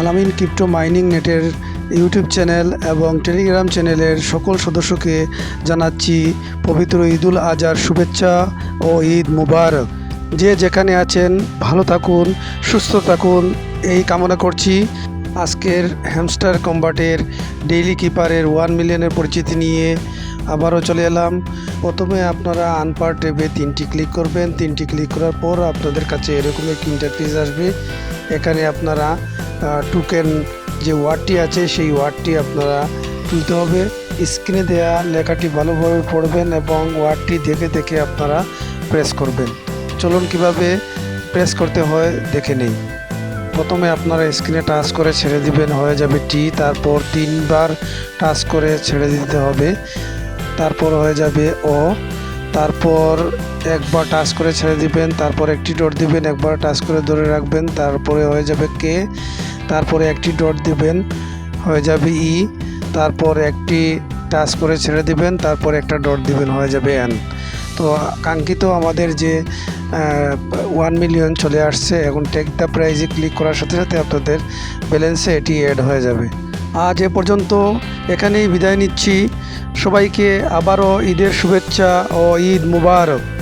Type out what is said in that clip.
আলামিন crypto mining নেটের YouTube channel এবং টেলিগ্রাম চ্যানেলের সকল সদস্যকে জানাচ্ছি পবিত্র ঈদুল আজহার শুভেচ্ছা ও ঈদ মুবারক। যে যেখানে আছেন, ভালো থাকুন, সুস্থ থাকুন, এই কামনা করছি। আজকের হ্যামস্টার কম্বাটের ডেইলি কিপারের ওয়ান মিলিয়নের পরিচিতি নিয়ে আবারও চলে এলাম। প্রথমে আপনারা আনপার ট্যাবে তিনটি ক্লিক করবেন। তিনটি ক্লিক করার পর আপনাদের কাছে এরকম একটি ইন্টারফেস আসবে। এখানে আপনারা টুকেন যে ওয়ার্ডটি আছে, সেই ওয়ার্ডটি আপনারা তুলতে হবে। স্ক্রিনে দেওয়া লেখাটি ভালোভাবে পড়বেন এবং ওয়ার্ডটি দেখে দেখে আপনারা প্রেস করবেন। চলুন কীভাবে প্রেস করতে হয় দেখে নেই। প্রথমে আপনারা স্ক্রিনে টাচ করে ছেড়ে দিবেন, হয়ে যাবে টি তারপর তিনবার টাচ করে ছেড়ে দিতে হবে। তারপর হয়ে যাবে ও তারপর একবার টাচ করে ছেড়ে দিবেন, তারপর একটি ডট দিবেন, একবার টাচ করে ধরে রাখবেন, তারপরে হয়ে যাবে কে, তারপরে একটি ডট দিবেন, হয়ে যাবে ই, তারপর একটি টাচ করে ছেড়ে দিবেন, তারপর একটা ডট দিবেন, হয়ে যাবে এন। তো কাঙ্ক্ষিত আমাদের যে ওয়ান মিলিয়ন চলে আসছে, এখন টেক দ্য প্রাইজে ক্লিক করার সাথে সাথে আপনাদের ব্যালেন্সে এটি অ্যাড হয়ে যাবে। আজ এ পর্যন্ত এখানেই বিদায় নিচ্ছি। সবাইকে আবারও ঈদের শুভেচ্ছা ও ঈদ মুবারক।